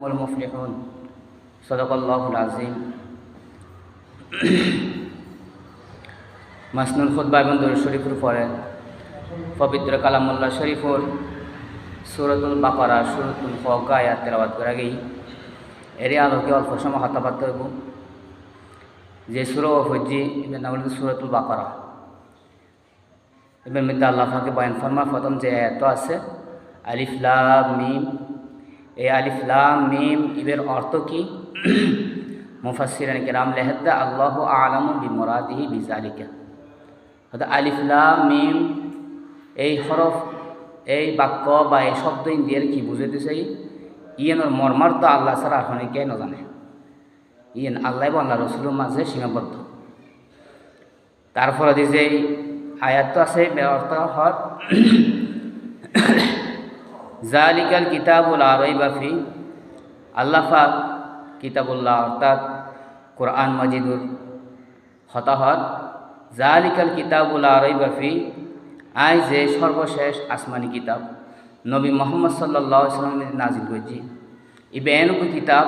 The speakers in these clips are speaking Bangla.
والمفلحون صدق الله العظيم মাসনুল খুদ্া এবং দরুদ শরীফের পরে পবিত্র কালামুল্লাহ শরীফুর সুরতুল বাপারা সুরতুল ফকা আয়াত তেলাবাদ করে গেই এরই আলোকে অল্প সময় হতাপাত করব যে সুর ও ফজ্জি এবার নাম হলো সুরতুল বাপারা এবার মধ্যে আল্লাহ ফাঁকে বয়ান ফরমা প্রথম যে এত আছে আলিফলাম মিম এই আলিফলাম মিম, ইবের অর্থ কি? মুফাসিরান কেরাম লেহেদ্দা, আল্লাহ আলম বিমরাদিহি বিজালিকা। অর্থাৎ আলিফলাম মিম, এই হরফ, এই বাক্য বা এই শব্দ ইন্দিয়ার কি বুঝাইতে চাই? ইয়েনের মর্মার্থ আল্লাহ ছাড়া আর কে নজানে। ইয়েন আল্লাহ এবং আল্লাহ রসুলের মাঝে সীমাবদ্ধ। তারপরে যে আয়াত আছে অর্থ হর জালিকাল কিতাবুল আরই বাফি আল্লাহ পাক কিতাবুল্লাহ অর্থাৎ কোরআন মজিদুর হতাহত, জালিকাল কিতাবুল আরই বাফি আই যে সর্বশেষ আসমানি কিতাব, নবী মোহাম্মদ সাল্লাহ সাল্লাম নাজিল করেছি। এই বেয়ানুকু কিতাব,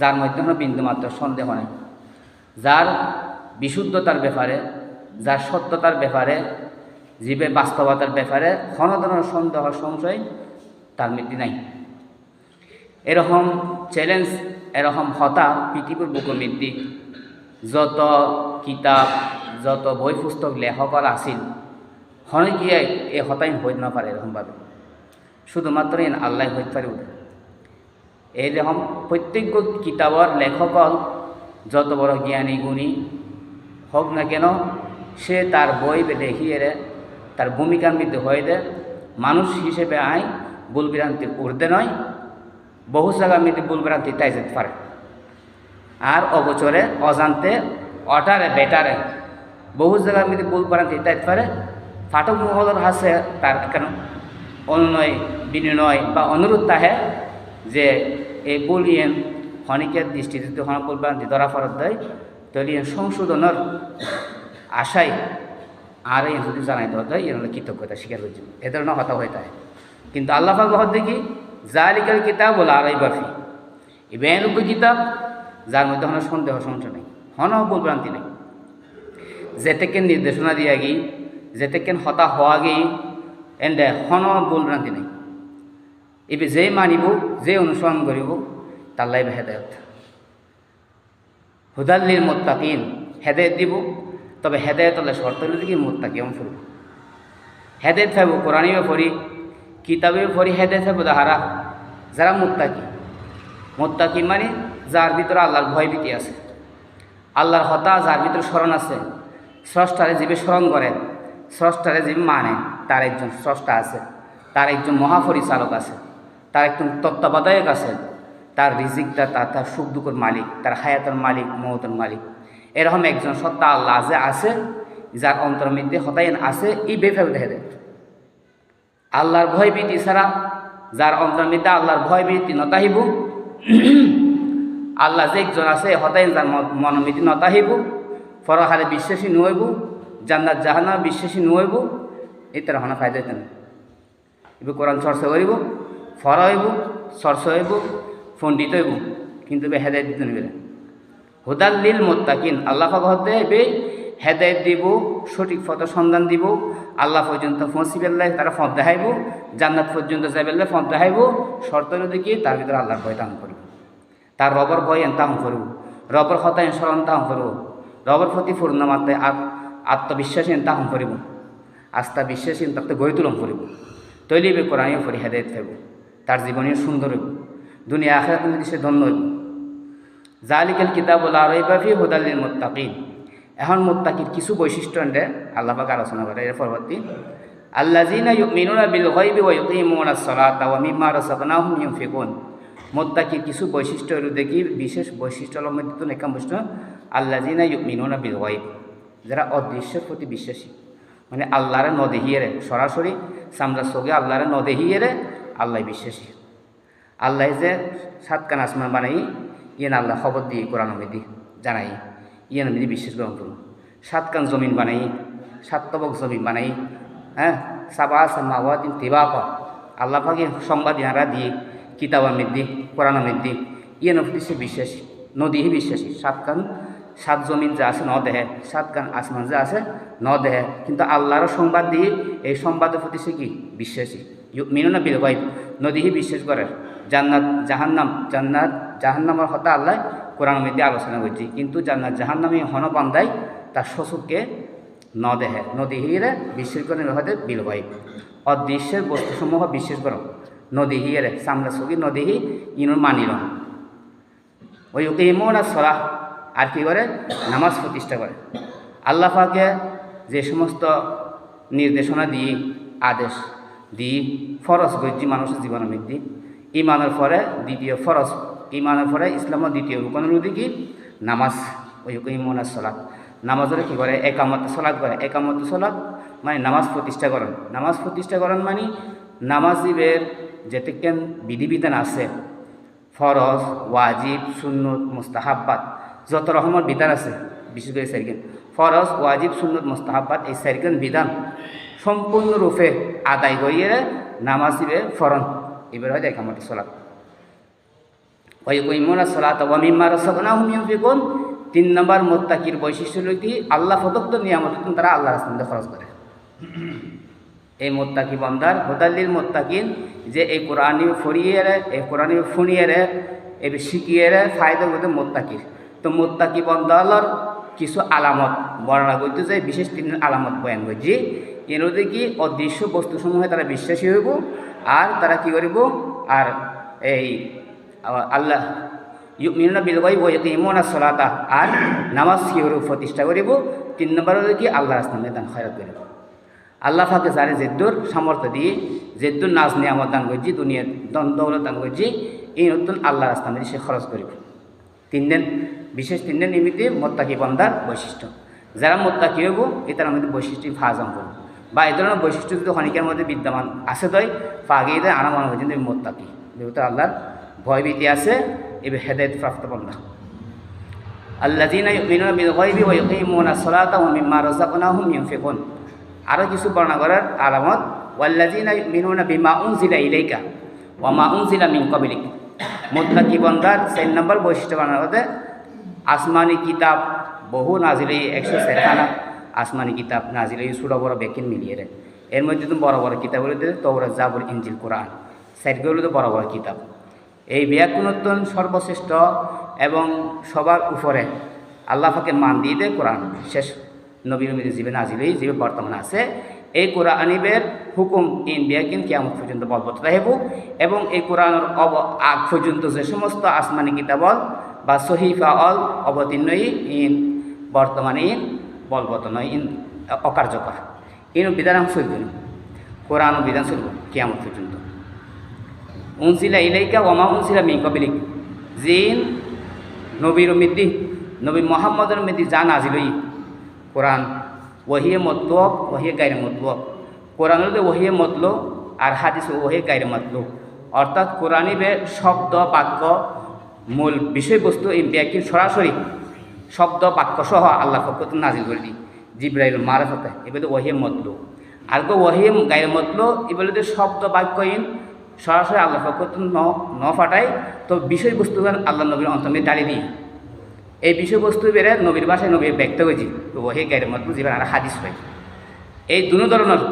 যার মধ্যে বিন্দুমাত্র সন্দেহ নেই। যার বিশুদ্ধতার ব্যাপারে, যার সত্যতার ব্যাপারে জীবে বাস্তবতার ব্যাপারে কোনো ধরনের সন্দেহ সংশয় তার মধ্যে নাই। এরকম চ্যালেঞ্জ এরকম হতা পৃথিবীর বুকমৃদ্ধি যত কিতাব যত বই পুস্তক লেখকর আসিল হনে গিয়ে এ হতাইন হইতে না পারে এরকমভাবে শুধুমাত্র এন আল্লাহ হইতে পারে ওদের এইরকম প্রত্যেক কিতাবর লেখক যত বড় জ্ঞানী গুণী হোক না কেন, সে তার বই দেখিয়ে তার মধ্যে হয়ে দেয় মানুষ হিসেবে আয় ভুল বিভ্রান্তির ঊর্ধ্বে নয়, বহু জায়গার মধ্যে ভুল ভ্রান্তি তাই যেতে পারে। আর অবচরে অজান্তে, অটারে, বেটারে, বহু জায়গার মধ্যে ভুল ভ্রান্তি তাই পারে। ফাটক মহলের হাসে তার কেন? অনুনয় বিনিময় বা অনুরোধ তাহে যে এই ভুল ইয়েন ক্ষণিকের দৃষ্টিতে যখন ভুল ভ্রান্তি ধরা ফরত দেয় ইয়েন সংশোধনের আশায় আর এই জানাই দেওয়া হয় এর কৃতজ্ঞতা স্বীকার করছে এ ধরনের হতা হয়ে থাকে। কিন্তু আল্লাহ পাক হত দেখি জালিকাল কিতাব বলে আড়াই বাফি এই বেয়ানুক কিতাব, যার মধ্যে কোনো সন্দেহ সংশয় নেই হন ভুল ভ্রান্তি নেই। যেতেকে নির্দেশনা দিয়া গি যেতেকে হতা হওয়া গি, এন্ডে হন ভুল ভ্রান্তি নেই। এবার যে মানিব যে অনুসরণ করিব, তার লাইভ হেদায়ত। হুদাল্লির মোত্তাকিন, হেদায়ত দিব, তবে হেদায়ত হলে শর্ত হলে দেখি মোত্তাকি ফুরব। হেদায়ত থাকব কোরআনিও পড়ি কিতাবেও পড়ি হেদায়ত থাকব তাহারা যারা মোত্তাকি। মোত্তাকি মানে যার ভিতরে আল্লাহর ভয় ভীতি আছে। আল্লাহর হতা যার ভিতরে স্মরণ আছে। স্রষ্টারে জীবে স্মরণ করে। স্রষ্টারে জীবে মানে তার একজন স্রষ্টা আছে। তার একজন মহাপরিচালক আছে। তার একজন তত্ত্বাবধায়ক আছে। তার রিজিকটা তার তার সুখ দুঃখের মালিক, তার হায়াতের মালিক, মহতের মালিক। এরকম একজন সত্তা আল্লাহ যে আছে, যার অন্তর মধ্যে হতায়ন আছে, এই বেফে দেখে দেয় আল্লাহর ভয় ভীতি ছাড়া যার অন্তর মধ্যে আল্লাহর ভয় ভীতি নতাহিব। আল্লাহ যে একজন আছে হতায়ন যার মনোমিতি নতাহিব। ফরহারে বিশ্বাসী নইব জান্নাত জাহানা বিশ্বাসী নইব তার হনা ফায়দা হইতে না এবার কোরআন চর্চা করিব ফর হইব, চর্চা হইব, পণ্ডিত হইব। কিন্তু হেদায়ত দিতে নেবে হুদাল্লিল মোত্তাকিন, আল্লাহ হতে এবে হেদায়ত দিব, সঠিক পথ সন্ধান দিব, আল্লাহ পর্যন্ত পেলে তারা ফত দেখাইব, জান্নাত পর্যন্ত যাই পেলে ফত দেখাইব, শর্ত দেখি তার ভিতরে আল্লাহর ভয় তাম করিব তার রবর ভয় তাম করব রবর হতায় স্মরণ তাম করব রবর প্রতি পূর্ণমাত্রায় আত্মবিশ্বাসী তাহম করিব আস্থা বিশ্বাসী তাতে গড়ে তুলন করিব তৈলিবে কোরআনীয় পরি হেদায়ত থাকব তার জীবনীয় সুন্দর হইব, দুনিয়া আখেরাত সে ধন্য হইব। জালিকাল কিতাব আরইবাফি হুদাল্লিল মোত্তাকিন। এখন মোত্তাকির কিছু বৈশিষ্ট্য এনে আল্লাপাক আলোচনা করে, এর পরবর্তী। আল্লাজিনা ইউমিনুনা বিল গায়বি ওয়া ইউকিমুনা আস-সালাতা ওয়া মিম্মা রাযাকনাহুম ইউনফিকুন। মোত্তাকির কিছু বৈশিষ্ট্য এর দেখি বিশেষ বৈশিষ্ট্যর মধ্যে তো নেকাম বৈশিষ্ট্য? আল্লাজিনা ইউমিনুনা বিল গায়ব। যারা অদৃশ্যের প্রতি বিশ্বাসী মানে আল্লাহরে ন দেহিয়ে সরাসরি সামরা সগে আল্লাহরে ন দেহিয়ে আল্লাহ বিশ্বাসী। আল্লাহ যে সাতকান আসমান বানাই, ইয়েন আল্লাহ খবর দিয়ে কোরআন মেদি জানাই। ইয়েন মেদি বিশ্বাস গ্রহণ করুন। সাতকান জমিন বানাই সাতবক জমিন বানাই হ্যাঁ? সাবা সামাওয়াতিন তিবাক। আল্লাহ পাকে সংবাদ ইনারা দিয়ে, কিতাব মৃদ্ধি কোরআন মৃদ্ধি ইয়ে নফিসে বিশ্বাসী, নদীহি বিশ্বাসী। সাত কান সাত জমিন যা আছে ন দেহে সাত কান আসমান যা আছে ন দেহে। কিন্তু আল্লাহর সংবাদ দিয়ে এই সংবাদের প্রতি সে কি? বিশ্বাসী। মিনুনা বিল গাইব নদীহি বিশ্বাস করে। জান্নাত, জাহান্নাম, জান্নাত, জাহান্নামের হতা আল্লাহ কোরআন মধ্যে আলোচনা করছি কিন্তু জান্নাত জাহান্নামী হন বান্দায় তার শ্বশুরকে ন দেহে নদী হিরে করে হতে বিল গাইব অদৃশ্যের বস্তুসমূহ বিশ্বাস করো। নদী হিরে সামলা সুগি নদী হি ইনুর মানিল ওই ইমন আর সলাহ। আর কী করে? নামাজ প্রতিষ্ঠা করে। আল্লাহ পাকে যে সমস্ত নির্দেশনা দিয়ে আদেশ দিয়ে ফরজ গজ্জি মানুষের জীবনের মধ্যে। ইমানের পরে দ্বিতীয় ফরজ ইমানের পরে ইসলামের দ্বিতীয় রুকনের রুদি কি? নামাজ। ওই ইমন আর সলাৎ নামাজের কী করে? একামত সলাৎ করে। একামত সলাৎ মানে নামাজ প্রতিষ্ঠা করেন। নামাজ প্রতিষ্ঠা করেন মানে নামাজিবের যেতেকেন বিধিবিধান আছে, ফরজ, ওয়াজিব, সুন্নত, মুস্তাহাব্বাত, যত রকমের বিধান আছে, বিশেষ করে সাইকেন ফরজ, ওয়াজিব, সুন্নত, মুস্তাহাব্বাত, এই সাইকেন বিধান সম্পূর্ণরূপে আদায় করিয়ে নামাজিবে ফরন এবার হয় দেখা মতো ওইমরা সলাত ওয়ামিম্মা রসগনা হুমিয়ম ফিকুন তিন নম্বর মোত্তাকির বৈশিষ্ট্য হল কি? আল্লাহ প্রদত্ত নিয়ামত তারা আল্লাহ রাস্তাতে খরচ করে। এই মোত্তাকি বন্দার হোদাল্লিল মোত্তাকিন যে এই কোরআনি ফরিয়ে রে, এই কোরআনি ফুনিয়ে রে এই শিখিয়ে রে ফায়দা মধ্যে মোত্তাকির। তো মোত্তাকি বন্দালর কিছু আলামত বর্ণনা করতে চাই বিশেষ তিন আলামত বয়ান করছি। এর কি? অদৃশ্য বস্তুসমূহে তারা বিশ্বাসী হইব, আর তারা কি করিব? আর এই আল্লাহ আর নামাজ সিওর প্রতিষ্ঠা করিব। তিন নম্বর কি? আল্লাহ রাস্তামে দান খয়রাত করিব। আল্লাহ ফাঁকে যারে জেদ্দুর সামর্থ্য দিয়ে জেদ্দুর নাজ নিয়ামত দান করছি, দুনিয়ার দন দৌলত দান করছি, এই নতুন আল্লাহ মধ্যে সে খরচ করিব। তিন দিন, বিশেষ তিন দিন নিমিত্তে মোত্তাকি বন্দার বৈশিষ্ট্য। যারা মোত্তাকি হইব, এ তার মধ্যে বৈশিষ্ট্য ফাজাম করব বা এই ধরনের বৈশিষ্ট্য যদি ক্ষণিকের মধ্যে বিদ্যমান আছে তয় ফাগিয়ে দেয় আনা মনে হয়েছেন মোত্তাকি। যেহেতু আল্লাহর ভয়ভীতি আছে এবার হেদায়ত প্রাপ্ত বন্ধা আল্লাযীনা ইউমিনুনা বিল গায়বি ওয়া ইউকিমুনা আস-সালাতা ওয়া মিম্মা রাযাকনাহুম ইউনফিকুন। আরও কিছু বর্ণনা করার আলামত, ওয়াল্লাযীনা ইউমিনুনা বিমা উনজিলা ইলাইকা ওয়া মা উনজিলা মিন ক্বাবলিক। মুত্তাকি বন্দার চার নম্বর বৈশিষ্ট্য বর্ণনা করতে, আসমানি কিতাব বহু নাজিলে একশো সেখানা আসমানি কিতাব নাজিলে ছোট বড় বেকিন মিলিয়ে রে এর মধ্যে তো বড় বড় কিতাবগুলোতে তৌরা জাবর ইঞ্জিল কোরআন। সাইডগুলো তো বড় বড় কিতাব। এই ব্যাকুণোত্তন সর্বশ্রেষ্ঠ এবং সবার উপরে আল্লাহ পাকে মান দিয়ে দেয় কোরআন। শেষ নবী নবী জীবে নাজিলেই জীবে বর্তমানে আছে। এই কোরআনিবের হুকুম ইন বিয়াকিন কিয়ামত পর্যন্ত বলবৎ রাহিব এবং এই কোরআনের অব আগ পর্যন্ত যে সমস্ত আসমানি কিতাবল বা সহিফা অল অবতীর্ণই ইন বর্তমানে ইন বলবৎ নয়, ইন অকার্যকর। ইন বিধান চলবে না কোরআন বিধান কিয়ামত পর্যন্ত। উনসিলা ইলাইকা ওমা উনসিলা মিন কবিলিক জিন, নবীর মিদ্দি নবী মোহাম্মদের মিদ্দি যা নাজিলই কোরআন। ওহিয়ে মতলব, ওহিয়ে গাইরে মতলব। কোরআন ওহিয়ে মতলো আর হাদিস ওহিয়ে গাইরে মতলো অর্থাৎ কোরআনিবে শব্দ, বাক্য, মূল বিষয়বস্তু এই ব্যাকির সরাসরি শব্দ, বাক্য সহ আল্লাহ পক্ষ নাজিল করে দিই জিব্রাইল মারফতে এবারে ওহিয়ে মতলো আর গো ওহিয়ে গাইরে মতলো এবারে শব্দ বাক্যহীন সরাসরি আল্লাহ পক্ষ ন ন ফাটাই, তো বিষয়বস্তু আল্লাহ নবীর অন্তমে দাঁড়িয়ে দিই। এই বিষয়বস্তু বেড়ে নবীর ভাষায় নবীর ব্যক্ত হয়েছি ওহে গাইরে মত বুঝিবেন আর হাদিস হয় এই দুনো ধরনের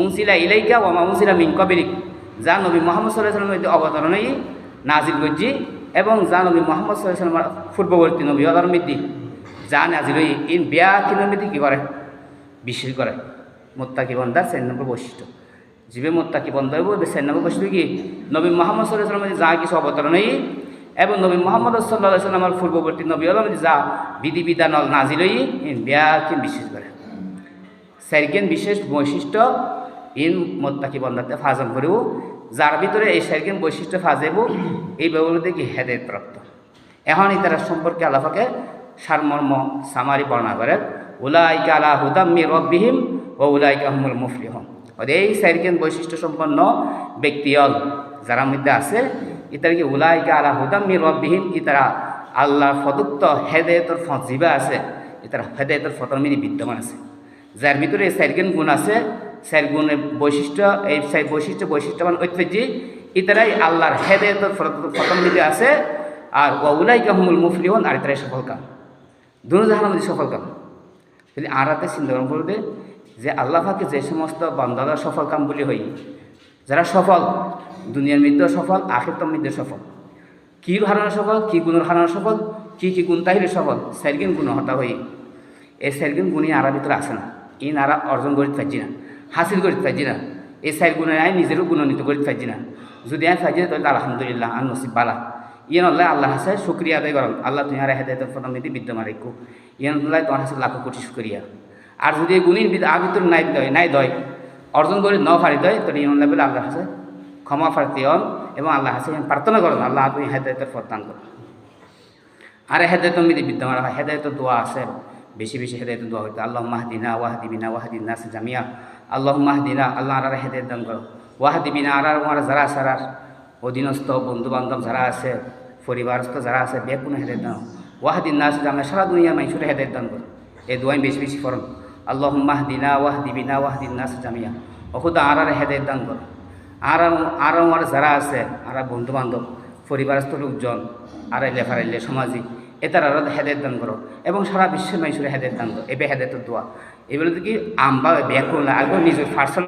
উংসিলা ইলাইকা ওমা উংসিলা মিন কবিরিক যা নবী মোহাম্মদ সাল্লাহামের মধ্যে অবতরণই নাজিল গজ্জি এবং যা নবী মোহাম্মদ সাল্লাহামের পূর্ববর্তী নবী অদর যা নাজিল ইন বিয়া কিনোর মধ্যে কী করে বিশ্বাস করে মোত্তাকি বন্ধার চার নম্বর বৈশিষ্ট্য। জীবে মোত্তাকি বন্ধ হইব? চার নম্বর বৈশিষ্ট্য কি? নবী মোহাম্মদ সাল্লাহামের মধ্যে যা কিছু অবতরণই এবং নবী মোহাম্মদ সাল্লাহ পূর্ববর্তী নবী আলম যা বিধিবিধান নাজিলই ব্যাকিন বিশেষ করে? সাইকেন বিশেষ বৈশিষ্ট্য? ইন মোত্তাকি বন্ধাতে ফাজম করিব। যার ভিতরে এই সাইকেন বৈশিষ্ট্য ফাজেব এই ব্যবহার কি হেদায়ত প্রাপ্ত। এখন ইতারা সম্পর্কে আল্লাহাকে সারমর্ম সামারি বর্ণনা করে উলাইকা আলা হুদাম মি রব্বিহিম ও উলাইকা হুমুল মুফলিহম এই সাইকেন বৈশিষ্ট্য সম্পন্ন ব্যক্তিয়ল যারা মধ্যে আছে ইতারকে উলাইকা আলা হুদাম মি রব্বিহিম ইতারা আল্লাহর ফদুক্ত হেদায়তর ফজিবা আছে ইতারা হেদায়তর ফতর মিনি বিদ্যমান আছে। যার ভিতরে এই চারগুণ গুণ আছে চার গুণের বৈশিষ্ট্য, এই চার বৈশিষ্ট্য বৈশিষ্ট্যবান ঐতিহ্য ইতারাই আল্লাহর হেদায়ত প্রথম দিকে আছে আর ওয়াউলাই কাহমুল মুফলিহন আর ইতারাই সফল কাম। মধ্যে সফল কাম। যদি আরাতে চিন্তা করবে যে আল্লাহ পাকে যে সমস্ত বান্দারা সফল কাম বলি হই, যারা সফল, দুনিয়ার মৃত্যু সফল, আখিরতম মৃত্যু সফল। কি হারানো সফল, কি গুণের হারানো সফল, কি কি গুণ তাহিলে সফল সাইরগিন গুণ হতা হই। এই সাইরগিন গুণই আরা ভিতরে আসে না। ইন আরা অর্জন করতে পারছি না, হাসিল করতে পারছি না। এই সাইর গুণে আই নিজেরও গুণান্বিত করতে পারছি না। যদি আমি পারছি তাহলে আলহামদুলিল্লাহ, আর নসিব বালা। ইয়েন আল্লাহ আল্লাহ হাসে শুক্রিয়া আদায় করম আল্লাহ তুমি আর হেদায়ত প্রথম নীতি বিদ্যমান রেখো ইয়েন আল্লাহ তোমার হাসে লাখো কোটি শুক্রিয়া। আর যদি গুণীর বিদ আর নাই দয় নাই দয়, অর্জন করে ন ফারি দয় ইয়েন আল্লাহ বলে আল্লাহ হাসে ক্ষমা হন এবং আল্লাহ হাসে প্রার্থনা করেন, আল্লাহ তুমি হেদায়তের প্রদান করো আর হেদায়ত মিদি বিদ্যমান হয় হেদায়ত দোয়া আছে, বেশি বেশি হেদায়ত দোয়া হইতো আল্লাহ মাহদিনা ওয়াহদিবিনা ওয়াহদিন জামিয়া আল্লাহ মাহদিনা আল্লাহ আর হেদায়ত দান করো। ওয়াহদিবিনা আর আমার যারা সারার অধীনস্থ বন্ধু বান্ধব যারা আছে, পরিবারস্থ যারা আছে বে কোনো হেদায়ত দান ওয়াহদিন নাস জামিয়া, সারা দুনিয়ার মানুষের হেদায়ত দান করো। এই দোয়াই বেশি বেশি করুন আল্লাহ জামিয়া। দান করো। আর আর আমার যারা আছে, আর বন্ধু বান্ধব পরিবারস্থ লোকজন, আর লেফারাইলে সমাজে এটার আর হেদায়ত দান করো। এবং সারা বিশ্বের মানুষের হেদায়ত দান করো। এবে হেদায়তের দোয়া। এগুলো কি আম্বা ব্যাকুল আগে নিজের পার্সোনাল